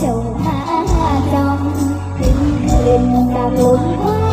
sầu hoa trong tình linh ta vốn hoa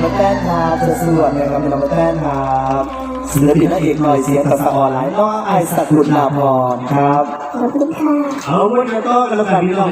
องมาแต้นครับจะสวดเนี่ยครับพี่น้อมาแต้นครับศิลปินนัเอกหน่อยเสียงกับสะออนไลน์น้องไอสักหลุดลาพรครับขอบคุณค่ะเอาไว้แล้ก็กำลังพี่น้อง